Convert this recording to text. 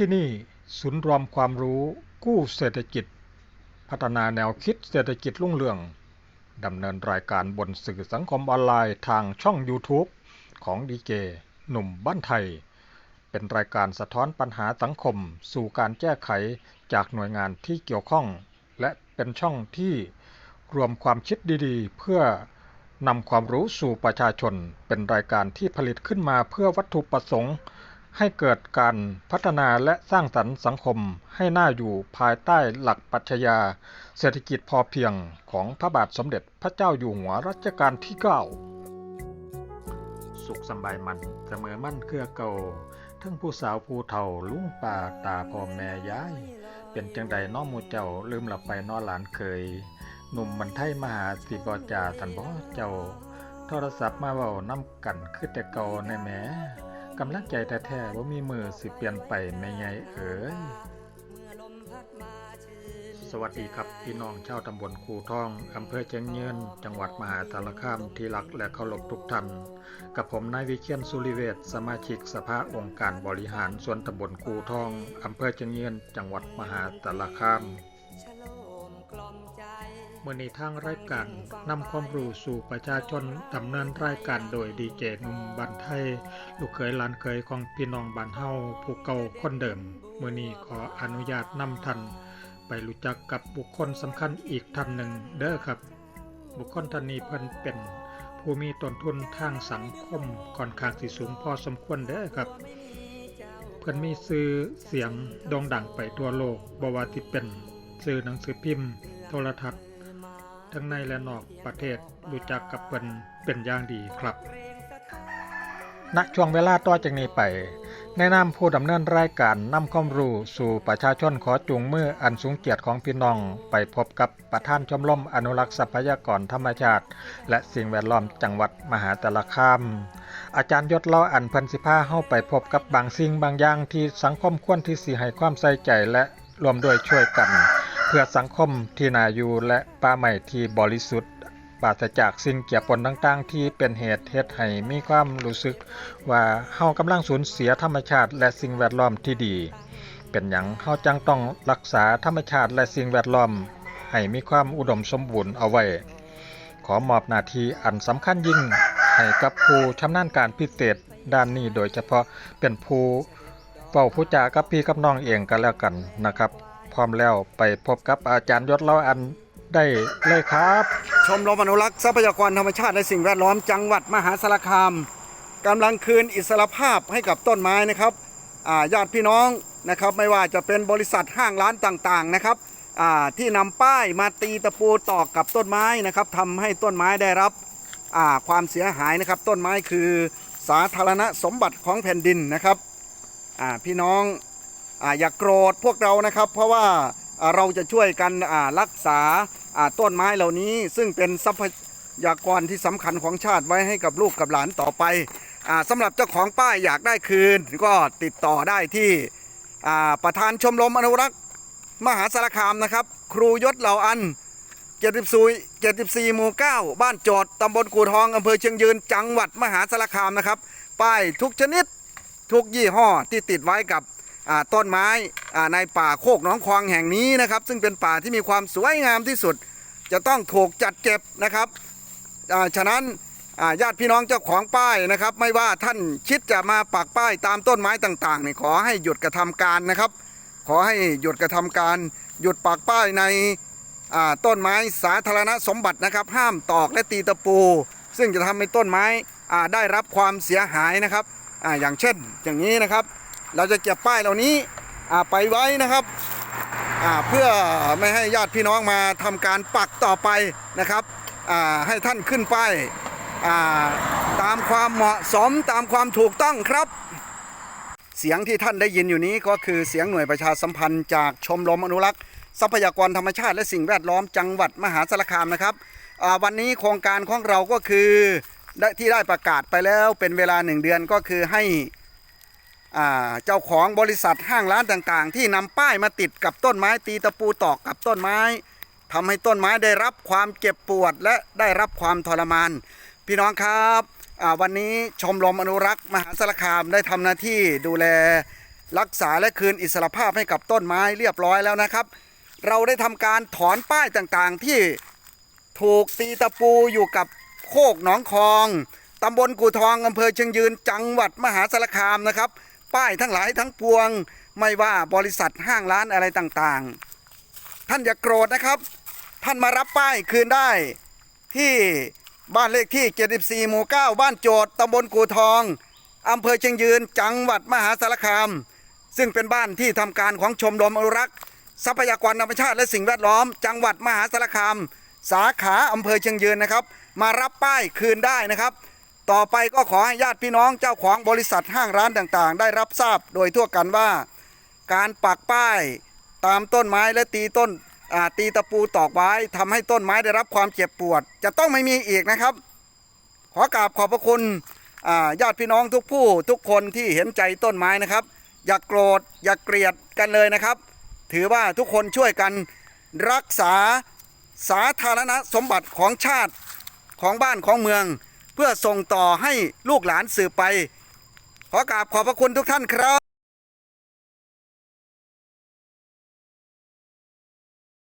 ที่นี่ศูนย์รวมความรู้กู้เศรษฐกิจ พัฒนาแนวคิดเศรษฐกิจรุ่งเรือง ดำเนินรายการบนสื่อสังคมออนไลน์ทางช่อง YouTube ของดีเจหนุ่มบ้านไทย เป็นรายการสะท้อนปัญหาสังคมสู่การแก้ไขจากหน่วยงานที่เกี่ยวข้อง และเป็นช่องที่รวมความคิดดีๆ เพื่อนำความรู้สู่ประชาชน เป็นรายการที่ผลิตขึ้นมาเพื่อวัตถุประสงค์ ให้เกิดการพัฒนาและสร้างสรรค์สังคมให้น่าอยู่ภายใต้หลักปรัชญาเศรษฐกิจพอเพียงของพระบาทสมเด็จพระเจ้าอยู่หัวรัชกาลที่ 9 สุขสบายมันเสมอมั่นเครือเก่าทั้งผู้สาวผู้เฒ่าลุงป่าตาพ่อแม่ยาย เป็นจังใดน้องมูเจ้าลืมหลับไปนอหลานเคย หนุ่มบันไทยมหาสิบอจาสันบ่เจ้า โทรศัพท์มาเว้านำกันคือแต่เก่าในแหม กำลังใจแท้ๆว่ามีมือสิเปลี่ยนไปไม่ไงเอ๋ยสวัสดีครับพี่น้องชาวตำบลคูทองอำเภอเชียงยืนจังหวัดมหาสารคามที่รักและเคารพทุกท่านกับผมนายวิเชียนสุริเวศสมาชิกสภาองค์การบริหารส่วนตำบลคูทองอำเภอเชียงยืนจังหวัดมหาสารคาม มื่อนี้ทางรายการนำความรู้สู่ประชาชนดำเนินรายการโดยดีเจนุ่มบันไทย ลูกเคยหลานเคยของพี่น้องบ้านเฮาผู้เก่าคนเดิมเมื่อนี้ขออนุญาตนำท่านไปรู้จักกับบุคคลสำคัญอีกท่านหนึ่งเด้อครับ บุคคลท่านนี้เพิ่นเป็นผู้มีต้นทุนทางสังคมค่อนข้างสิสูงพอสมควรเด้อครับเพิ่นมีชื่อเสียงโด่งดังไปทั่วโลกบ่ว่าที่เป็น สื่อหนังสือพิมพ์ โทรทัศน์ ทั้งในและนอกประเทศรู้จักกับเพิ่นเป็นอย่างดีครับณช่วงเวลาต่อจากนี้ไป แนะนำผู้ดำเนินรายการนำความรู้สู่ประชาชนขอจูงมืออันสูงเกียรติของพี่น้อง ไปพบกับประธานชมรมอนุรักษ์ทรัพยากรธรรมชาติ และสิ่งแวดล้อมจังหวัดมหาสารคาม อาจารย์ยศเล้ออันพันสิพาเข้าไปพบกับบางสิ่งบางอย่างที่สังคมควรที่สิให้ความใส่ใจและรวมด้วยช่วยกัน เพื่อสังคมที่น่าอยู่และป่าใหม่ที่บริสุทธิ์ปราศจากสิ่งเกี่ยวปนต่างๆ ที่เป็นเหตุเฮ็ดให้มีความรู้สึกว่าเฮากำลังสูญเสียธรรมชาติและสิ่งแวดล้อมที่ดี เป็นหยังเฮาจังต้องรักษาธรรมชาติและสิ่งแวดล้อม ให้มีความอุดมสมบูรณ์เอาไว้ ขอมอบหน้าที่อันสำคัญยิ่งให้กับผู้ชำนาญการพิเศษด้านนี้โดยเฉพาะเป็นผู้เป่าผู้จากับพี่กับน้องเองกันแล้วกันนะครับ พร้อมแล้วไปพบกับอาจารย์ยศเล่าอันได้เลยครับ ชมรมอนุรักษ์ทรัพยากรธรรมชาติและสิ่งแวดล้อมจังหวัดมหาสารคามกำลังคืนอิสรภาพให้กับต้นไม้นะครับญาติพี่น้องนะครับไม่ว่าจะเป็นบริษัทห้างร้านต่างๆนะครับที่นำป้ายมาตีตะปูตอกกับต้นไม้นะครับทำให้ต้นไม้ได้รับความเสียหายนะครับ ต้นไม้คือสาธารณสมบัติของแผ่นดินนะครับพี่น้อง อย่ากโกรธพวกเรานะครับ เพราะว่าเราจะช่วยกันรักษาต้นไม้เหล่านี้ ซึ่งเป็นทรัพยากรที่สำคัญของชาติไว้ให้กับลูกกับหลานต่อไปอ่าสำหรับเจ้าของป้ายอยากได้คืน ก็ติดต่อได้ที่ประธานชมรมอนุรักษ์มหาสารคามนะครับ ครูยศเหล่าอัน74 74หมู่ 9 บ้านโจดตำบลกูทองอำเภอเชียงยืน จังหวัดมหาสารคามนะครับ ป้ายทุกชนิดทุกยี่ห้อที่ติดไว้กับ ต้นไม้ในป่าโคกหนองควางแห่งนี้นะครับ ซึ่งเป็นป่าที่มีความสวยงามที่สุด จะต้องถูกจัดเก็บนะครับฉะนั้นญาติพี่น้องเจ้าของป้ายนะครับ ไม่ว่าท่านคิดจะมาปักป้ายตามต้นไม้ต่างๆนี่ขอให้หยุดกระทำการนะครับ ขอให้หยุดกระทำการ หยุดปักป้ายในต้นไม้สาธารณสมบัตินะครับ ห้ามตอกและตีตะปู ซึ่งจะทำให้ต้นไม้ได้รับความเสียหายนะครับออย่างเช่นอย่างนี้นะครับ เราจะเก็บป้ายเหล่านี้ไปไว้นะครับเพื่อไม่ให้ญาติพี่น้องมาทำการปักต่อไปนะครับให้ท่านขึ้นป้ายตามความเหมาะสมตามความถูกต้องครับ เสียงที่ท่านได้ยินอยู่นี้ก็คือเสียงหน่วยประชาสัมพันธ์จากชมรมอนุรักษ์ทรัพยากรธรรมชาติและสิ่งแวดล้อมจังหวัดมหาสารคามนะครับวันนี้โครงการของเราก็คือที่ได้ประกาศไปแล้วเป็นเวลาหนึ่งเดือนก็คือให้ เจ้าของบริษัทห้างร้านต่างๆ ที่นำป้ายมาติดกับต้นไม้ตีตะปูตอกกับต้นไม้ทำให้ต้นไม้ได้รับความเจ็บปวดและได้รับความทรมาน พี่น้องครับวันนี้ชมรมอนุรักษ์มหาสารคามได้ทำหน้าที่ดูแลรักษาและคืนอิสรภาพให้กับต้นไม้เรียบร้อยแล้วนะครับ เราได้ทำการถอนป้ายต่างๆ ที่ถูกตีตะปูอยู่กับโคกหนองคองตำบลกู่ทองอำเภอเชียงยืนจังหวัดมหาสารคามนะครับ ป้ายทั้งหลายทั้งปวง ไม่ว่าบริษัทห้างร้านอะไรต่างๆ ท่านอย่าโกรธนะครับ ท่านมารับป้ายคืนได้ ที่บ้านเลขที่ 74 หมู่ 9 บ้านโจทย์ตำบลกูทองอำเภอเชียงยืนจังหวัดมหาสารคาม ซึ่งเป็นบ้านที่ทำการของชมรมอนุรักษ์ทรัพยากรธรรมชาติและสิ่งแวดล้อม จังหวัดมหาสารคาม สาขาอำเภอเชียงยืนนะครับ มารับป้ายคืนได้นะครับ ต่อไปก็ขอให้ญาติพี่น้องเจ้าของบริษัทห้างร้านต่างๆ ได้รับทราบโดยทั่วกันว่า การปักป้ายตามต้นไม้และตีต้นตีตะปูตอกไว้ทำให้ต้นไม้ได้รับความเจ็บปวด จะต้องไม่มีอีกนะครับ ขอกราบขอบพระคุณญาติพี่น้องทุกผู้ทุกคนที่เห็นใจต้นไม้นะครับ อย่ากโกรธอย่าเกลียดกันเลยนะครับ ถือว่าทุกคนช่วยกันรักษาสาธารณสมบัติของชาติของบ้านของเมือง เพื่อส่งต่อให้ลูกหลานสืบไป ขอกราบขอบพระคุณทุกท่านครับ